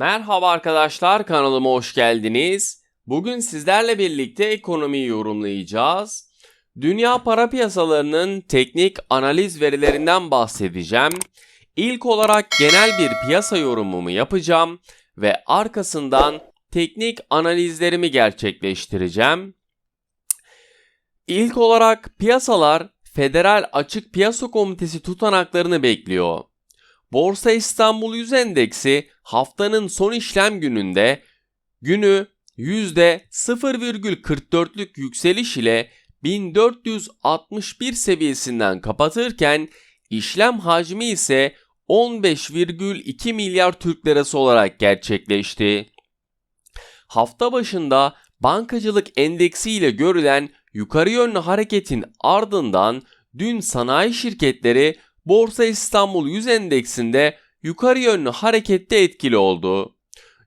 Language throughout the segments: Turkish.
Merhaba arkadaşlar kanalıma hoş geldiniz. Bugün sizlerle birlikte ekonomiyi yorumlayacağız. Dünya para piyasalarının teknik analiz verilerinden bahsedeceğim. İlk olarak genel bir piyasa yorumumu yapacağım ve arkasından teknik analizlerimi gerçekleştireceğim. İlk olarak piyasalar Federal Açık Piyasa Komitesi tutanaklarını bekliyor. Borsa İstanbul Yüz Endeksi haftanın son işlem gününde günü %0,44'lük yükseliş ile 1461 seviyesinden kapatırken işlem hacmi ise 15,2 milyar Türk lirası olarak gerçekleşti. Hafta başında bankacılık endeksi ile görülen yukarı yönlü hareketin ardından dün sanayi şirketleri Borsa İstanbul 100 endeksinde yukarı yönlü harekette etkili oldu.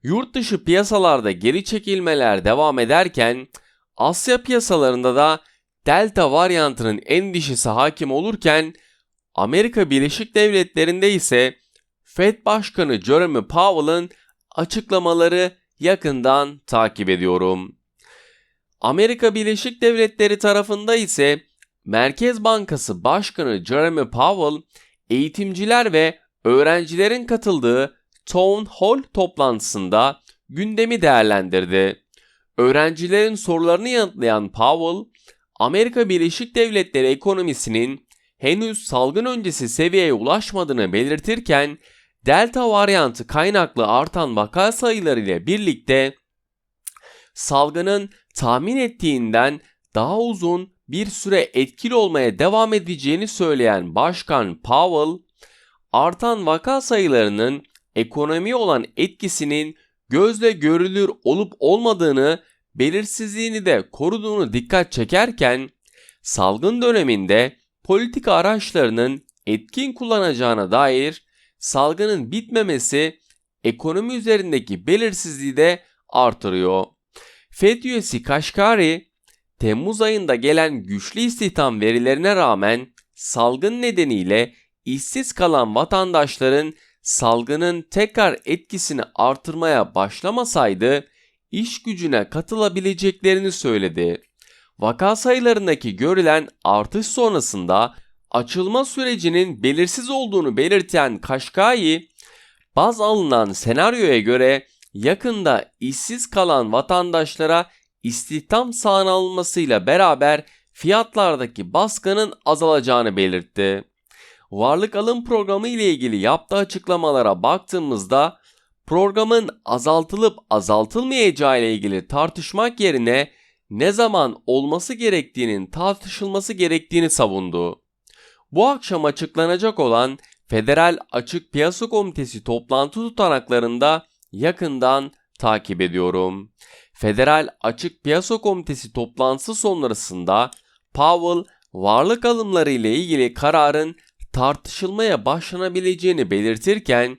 Yurt dışı piyasalarda geri çekilmeler devam ederken Asya piyasalarında da Delta varyantının endişesi hakim olurken Amerika Birleşik Devletleri'nde ise Fed Başkanı Jerome Powell'ın açıklamaları yakından takip ediyorum. Amerika Birleşik Devletleri tarafında ise Merkez Bankası Başkanı Jerome Powell eğitimciler ve öğrencilerin katıldığı Town Hall toplantısında gündemi değerlendirdi. Öğrencilerin sorularını yanıtlayan Powell, Amerika Birleşik Devletleri ekonomisinin henüz salgın öncesi seviyeye ulaşmadığını belirtirken Delta varyantı kaynaklı artan vaka sayıları ile birlikte salgının tahmin ettiğinden daha uzun bir süre etkili olmaya devam edeceğini söyleyen Başkan Powell, artan vaka sayılarının ekonomiye olan etkisinin gözle görülür olup olmadığını belirsizliğini de koruduğunu dikkat çekerken salgın döneminde politika araçlarının etkin kullanacağına dair salgının bitmemesi ekonomi üzerindeki belirsizliği de artırıyor. FED üyesi Kaşkari, Temmuz ayında gelen güçlü istihdam verilerine rağmen salgın nedeniyle işsiz kalan vatandaşların salgının tekrar etkisini artırmaya başlamasaydı iş gücüne katılabileceklerini söyledi. Vaka sayılarındaki görülen artış sonrasında açılma sürecinin belirsiz olduğunu belirten Kaşkai, baz alınan senaryoya göre yakında işsiz kalan vatandaşlara istihdam sağlanmasıyla beraber fiyatlardaki baskının azalacağını belirtti. Varlık alım programı ile ilgili yaptığı açıklamalara baktığımızda programın azaltılıp azaltılmayacağı ile ilgili tartışmak yerine ne zaman olması gerektiğinin tartışılması gerektiğini savundu. Bu akşam açıklanacak olan Federal Açık Piyasa Komitesi toplantı tutanaklarında yakından takip ediyorum. Federal Açık Piyasa Komitesi toplantısı sonrasında Powell varlık alımları ile ilgili kararın tartışılmaya başlanabileceğini belirtirken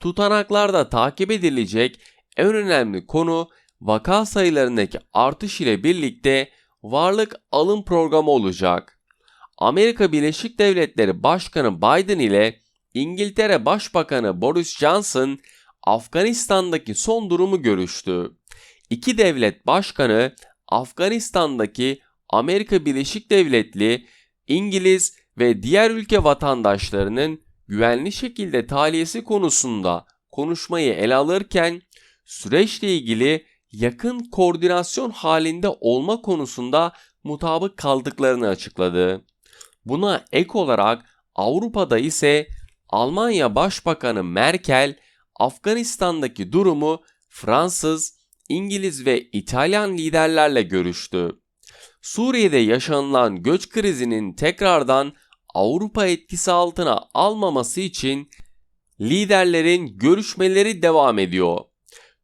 tutanaklarda takip edilecek en önemli konu vaka sayılarındaki artış ile birlikte varlık alım programı olacak. Amerika Birleşik Devletleri Başkanı Biden ile İngiltere Başbakanı Boris Johnson Afganistan'daki son durumu görüştü. İki devlet başkanı Afganistan'daki Amerika Birleşik Devletli, İngiliz ve diğer ülke vatandaşlarının güvenli şekilde tahliyesi konusunda konuşmayı ele alırken süreçle ilgili yakın koordinasyon halinde olma konusunda mutabık kaldıklarını açıkladı. Buna ek olarak Avrupa'da ise Almanya Başbakanı Merkel Afganistan'daki durumu Fransız, İngiliz ve İtalyan liderlerle görüştü. Suriye'de yaşanılan göç krizinin tekrardan Avrupa etkisi altına almaması için liderlerin görüşmeleri devam ediyor.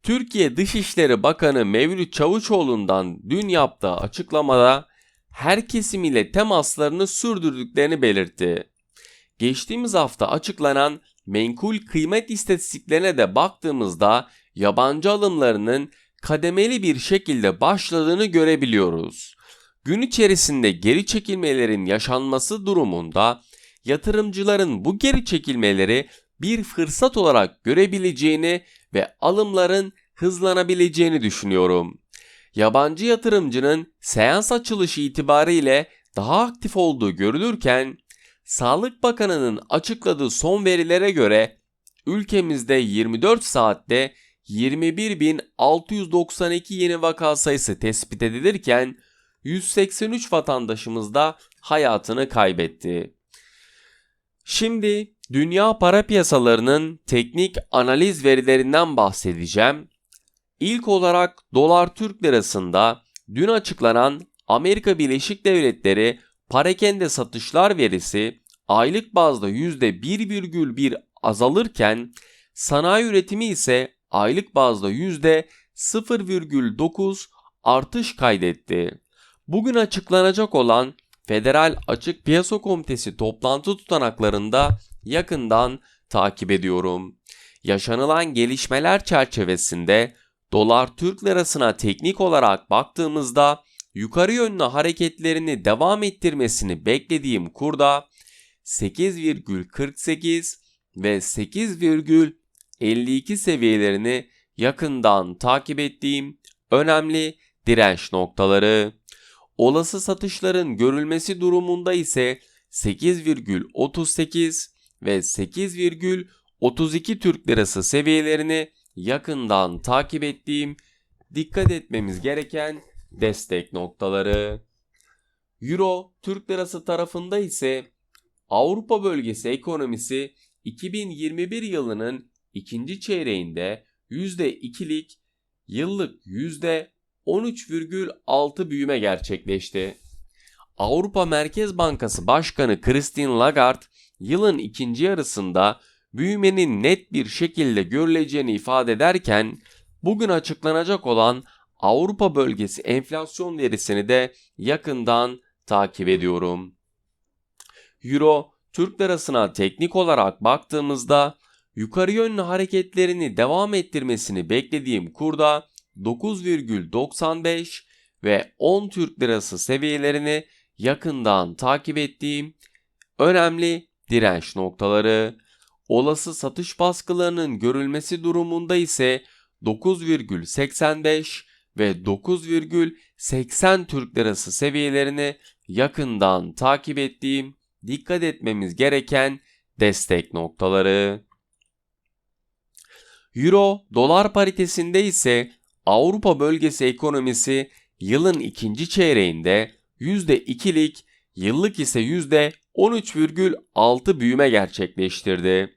Türkiye Dışişleri Bakanı Mevlüt Çavuşoğlu'ndan dün yaptığı açıklamada her kesim ile temaslarını sürdürdüklerini belirtti. Geçtiğimiz hafta açıklanan menkul kıymet istatistiklerine de baktığımızda yabancı alımlarının kademeli bir şekilde başladığını görebiliyoruz. Gün içerisinde geri çekilmelerin yaşanması durumunda yatırımcıların bu geri çekilmeleri bir fırsat olarak görebileceğini ve alımların hızlanabileceğini düşünüyorum. Yabancı yatırımcının seans açılışı itibariyle daha aktif olduğu görülürken Sağlık Bakanı'nın açıkladığı son verilere göre ülkemizde 24 saatte 21.692 yeni vaka sayısı tespit edilirken 183 vatandaşımız da hayatını kaybetti. Şimdi dünya para piyasalarının teknik analiz verilerinden bahsedeceğim. İlk olarak dolar Türk lirasında dün açıklanan Amerika Birleşik Devletleri parakende satışlar verisi aylık bazda %1,1 azalırken sanayi üretimi ise aylık bazda %0,9 artış kaydetti. Bugün açıklanacak olan Federal Açık Piyasa Komitesi toplantı tutanaklarında yakından takip ediyorum. Yaşanılan gelişmeler çerçevesinde dolar Türk lirasına teknik olarak baktığımızda yukarı yönlü hareketlerini devam ettirmesini beklediğim kurda 8,48 ve 8,52 seviyelerini yakından takip ettiğim önemli direnç noktaları. Olası satışların görülmesi durumunda ise 8,38 ve 8,32 Türk Lirası seviyelerini yakından takip ettiğim dikkat etmemiz gereken destek noktaları. Euro Türk Lirası tarafında ise Avrupa bölgesi ekonomisi 2021 yılının ikinci çeyreğinde %2'lik yıllık %13,6 büyüme gerçekleşti. Avrupa Merkez Bankası Başkanı Christine Lagarde yılın ikinci yarısında büyümenin net bir şekilde görüleceğini ifade ederken bugün açıklanacak olan Avrupa bölgesi enflasyon verisini de yakından takip ediyorum. Euro Türk lirasına teknik olarak baktığımızda yukarı yönlü hareketlerini devam ettirmesini beklediğim kurda 9,95 ve 10 Türk lirası seviyelerini yakından takip ettiğim önemli direnç noktaları. Olası satış baskılarının görülmesi durumunda ise 9,85 ve 9,80 Türk lirası seviyelerini yakından takip ettiğim dikkat etmemiz gereken destek noktaları. Euro dolar paritesinde ise Avrupa bölgesi ekonomisi yılın ikinci çeyreğinde %2'lik, yıllık ise %13,6 büyüme gerçekleştirdi.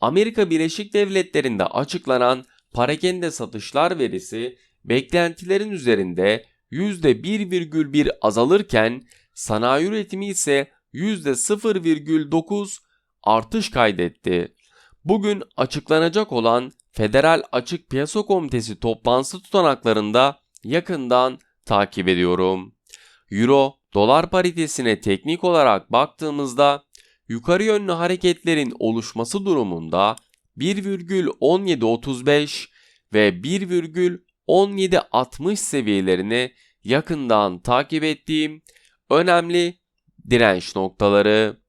Amerika Birleşik Devletleri'nde açıklanan parakende satışlar verisi beklentilerin üzerinde %1,1 azalırken sanayi üretimi ise %0,9 artış kaydetti. Bugün açıklanacak olan Federal Açık Piyasa Komitesi toplantısı tutanaklarında yakından takip ediyorum. Euro dolar paritesine teknik olarak baktığımızda yukarı yönlü hareketlerin oluşması durumunda 1,1735 ve 1,1760 seviyelerini yakından takip ettiğim önemli direnç noktaları.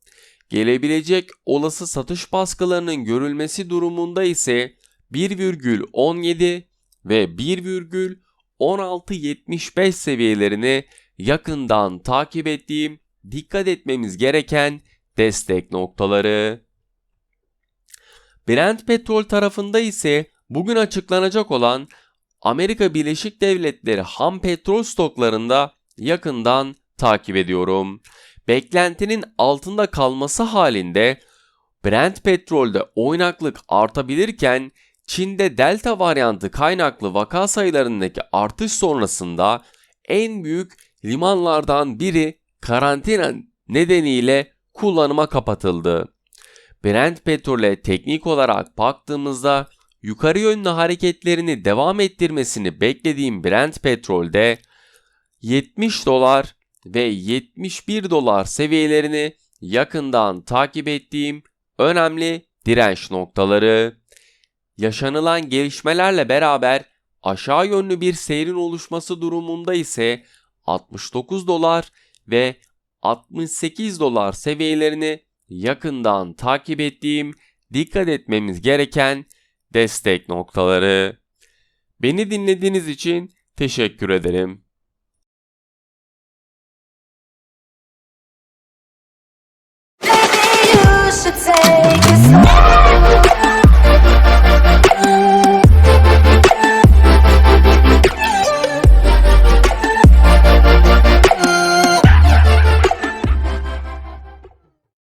Gelebilecek olası satış baskılarının görülmesi durumunda ise 1,17 ve 1,1675 seviyelerini yakından takip ettiğim dikkat etmemiz gereken destek noktaları. Brent petrol tarafında ise bugün açıklanacak olan Amerika Birleşik Devletleri ham petrol stoklarında yakından takip ediyorum. Beklentinin altında kalması halinde Brent petrolde oynaklık artabilirken Çin'de delta varyantı kaynaklı vaka sayılarındaki artış sonrasında en büyük limanlardan biri karantina nedeniyle kullanıma kapatıldı. Brent petrole teknik olarak baktığımızda yukarı yönlü hareketlerini devam ettirmesini beklediğim Brent petrolde 70 dolar ve 71 dolar seviyelerini yakından takip ettiğim önemli direnç noktaları. Yaşanılan gelişmelerle beraber aşağı yönlü bir seyrin oluşması durumunda ise 69 dolar ve 68 dolar seviyelerini yakından takip ettiğim dikkat etmemiz gereken destek noktaları. Beni dinlediğiniz için teşekkür ederim.